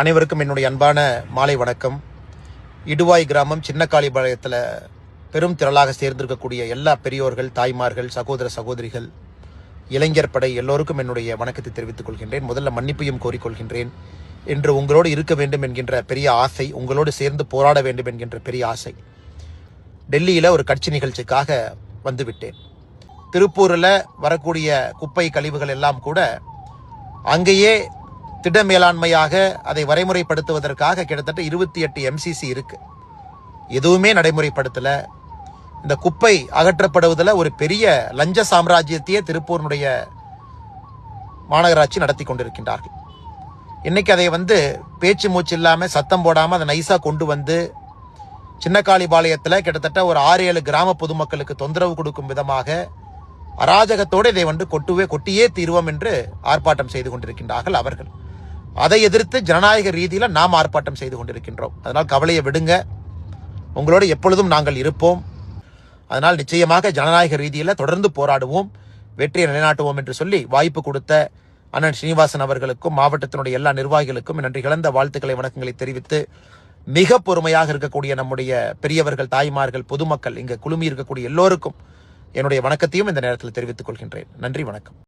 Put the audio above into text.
அனைவருக்கும் என்னுடைய அன்பான மாலை வணக்கம். இடுவாய் கிராமம் சின்னக்காளிபாளையத்தில் பெரும் திரளாக சேர்ந்திருக்கக்கூடிய எல்லா பெரியோர்கள் தாய்மார்கள் சகோதர சகோதரிகள் இளைஞர் படை எல்லோருக்கும் என்னுடைய வணக்கத்தை தெரிவித்துக் கொள்கின்றேன். முதல்ல மன்னிப்பையும் கோரிக்கொள்கின்றேன். என்று உங்களோடு இருக்க வேண்டும் என்கின்ற பெரிய ஆசை உங்களோடு சேர்ந்து போராட வேண்டும் என்கின்ற பெரிய ஆசை டெல்லியில் ஒரு கட்சி நிகழ்ச்சிக்காக வந்துவிட்டேன். திருப்பூரில் வரக்கூடிய குப்பை கழிவுகள் எல்லாம் கூட அங்கேயே திட மேலாண்மையாக அதை வரைமுறைப்படுத்துவதற்காக கிட்டத்தட்ட இருபத்தி எட்டு எம்சிசி இருக்கு. எதுவுமே நடைமுறைப்படுத்தலை. இந்த குப்பை அகற்றப்படுவதில் ஒரு பெரிய லஞ்ச சாம்ராஜ்யத்தையே திருப்பூரினுடைய மாநகராட்சி நடத்தி கொண்டிருக்கின்றார்கள். இன்னைக்கு அதை வந்து பேச்சு மூச்சு இல்லாமல் சத்தம் போடாமல் அதை நைஸாக கொண்டு வந்து சின்னக்காளிபாளையத்தில் கிட்டத்தட்ட ஒரு ஆறு ஏழு கிராம பொதுமக்களுக்கு தொந்தரவு கொடுக்கும் விதமாக அராஜகத்தோடு இதை வந்து கொட்டுவே கொட்டியே தீர்வோம் என்று ஆர்ப்பாட்டம் செய்து கொண்டிருக்கின்றார்கள் அவர்கள். அதை எதிர்த்து ஜனநாயக ரீதியில் நாம் ஆர்ப்பாட்டம் செய்து கொண்டிருக்கின்றோம். அதனால் கவலையை விடுங்க. உங்களோடு எப்பொழுதும் நாங்கள் இருப்போம். அதனால் நிச்சயமாக ஜனநாயக ரீதியில் தொடர்ந்து போராடுவோம். வெற்றியை நிலைநாட்டுவோம் என்று சொல்லி வாய்ப்பு கொடுத்த அண்ணன் ஸ்ரீனிவாசன் அவர்களுக்கும் மாவட்டத்தினுடைய எல்லா நிர்வாகிகளுக்கும் நன்றி கலந்த வாழ்த்துக்களை வணக்கங்களை தெரிவித்து மிக பொறுமையாக இருக்கக்கூடிய நம்முடைய பெரியவர்கள் தாய்மார்கள் பொதுமக்கள் இங்கு குழுமி இருக்கக்கூடிய எல்லோருக்கும் என்னுடைய வணக்கத்தையும் இந்த நேரத்தில் தெரிவித்துக் கொள்கின்றேன். நன்றி வணக்கம்.